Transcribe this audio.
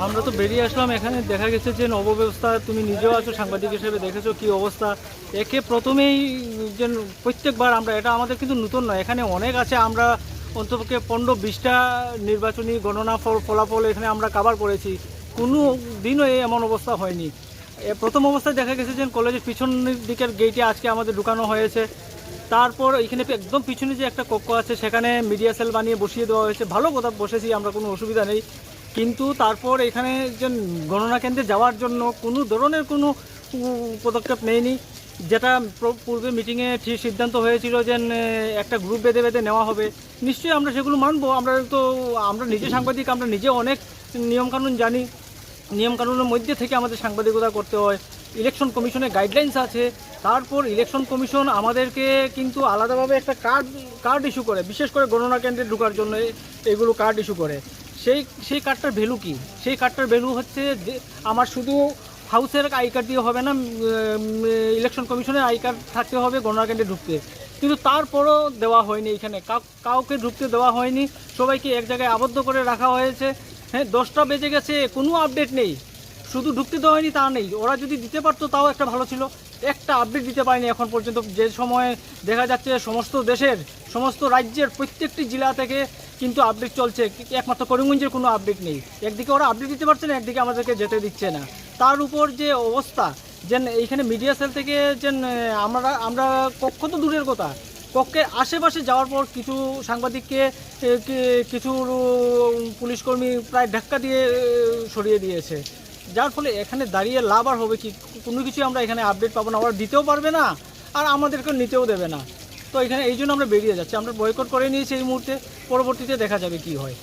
আমরা তো বেরিয়ে আসলাম। এখানে দেখা গেছে যে নবব্যবস্থা তুমি নিজেও আছো, সাংবাদিক হিসেবে দেখেছ কি অবস্থা। একে প্রথমেই যে প্রত্যেকবার আমরা, এটা আমাদের কিন্তু নতুন নয়, এখানে অনেক আছে। আমরা অন্তপক্ষে পনেরো বিশটা নির্বাচনী গণনা ফল- ফলাফল এখানে আমরা কাভার করেছি। কোনো দিনও এমন অবস্থা হয়নি। প্রথম অবস্থায় দেখা গেছে যে কলেজের পিছনের দিকের গেটে আজকে আমাদের ঢুকানো হয়েছে। তারপর এখানে একদম পিছনে যে একটা কক্ষ আছে, সেখানে মিডিয়া সেল বানিয়ে বসিয়ে দেওয়া হয়েছে। ভালো কথা, বসেছি, আমরা কোনো অসুবিধা নেই। কিন্তু তারপর এখানে যে গণনা কেন্দ্রে যাওয়ার জন্য কোনো ধরনের কোনো পদক্ষেপ নেয়নি। যেটা পূর্বে মিটিংয়ে ঠিক সিদ্ধান্ত হয়েছিল যে একটা গ্রুপ বেঁধে বেঁধে নেওয়া হবে। নিশ্চয়ই আমরা সেগুলো মানবো। আমরা তো, আমরা নিজে সাংবাদিক, আমরা নিজে অনেক নিয়মকানুন জানি। নিয়মকানুনের মধ্যে থেকে আমাদের সাংবাদিকতা করতে হয়। ইলেকশন কমিশনের গাইডলাইন্স আছে। তারপর ইলেকশন কমিশন আমাদেরকে কিন্তু আলাদাভাবে একটা কার্ড কার্ড ইস্যু করে। বিশেষ করে গণনা কেন্দ্রে ঢোকার জন্য এগুলো কার্ড ইস্যু করে। সেই সেই কার্ডটার ভ্যালু কি? সেই কার্ডটার ভ্যালু হচ্ছে আমার শুধু হাউসের আই কার্ড দিয়ে হবে না ইলেকশন কমিশনের আই কার্ড থাকতে হবে গণনা কেন্দ্রে ঢুকতে। কিন্তু তারপরও দেওয়া হয়নি এখানে। কাউ- কাউকে ঢুকতে দেওয়া হয়নি। সবাইকে এক জায়গায় আবদ্ধ করে রাখা হয়েছে। হ্যাঁ দশটা বেজে গেছে, কোনো আপডেট নেই। শুধু ঢুকতে দেওয়া হয়নি, তা নেই। ওরা যদি দিতে পারতো, তাও একটা ভালো ছিল। একটা আপডেট দিতে পারেনি এখন পর্যন্ত। যে সময় দেখা যাচ্ছে, সমস্ত দেশের, সমস্ত রাজ্যের প্রত্যেকটি জেলা থেকে কিন্তু আপডেট চলছে। একমাত্র করিমগঞ্জের কোনো আপডেট নেই। একদিকে ওরা আপডেট দিতে পারছে না, একদিকে আমাদেরকে যেতে দিচ্ছে না। তার উপর যে অবস্থা যে এইখানে মিডিয়া সেল থেকে যে আমরা আমরা কক্ষ তো দূরের কথা। কক্ষের আশেপাশে যাওয়ার পর কিছু সাংবাদিককে কিছু পুলিশকর্মী প্রায় ধাক্কা দিয়ে সরিয়ে দিয়েছে। যার ফলে এখানে দাঁড়িয়ে লাভ আর হবে কি? কোনো কিছু আমরা এখানে আপডেট পাবো না। ওরা দিতেও পারবে না, আর আমাদেরকে নিতেও দেবে না। তো এখানে এই জন্য আমরা বেরিয়ে যাচ্ছি। আমরা বয়কট করে নিয়েছি এই মুহূর্তে। পরবর্তীতে দেখা যাবে কি হয়।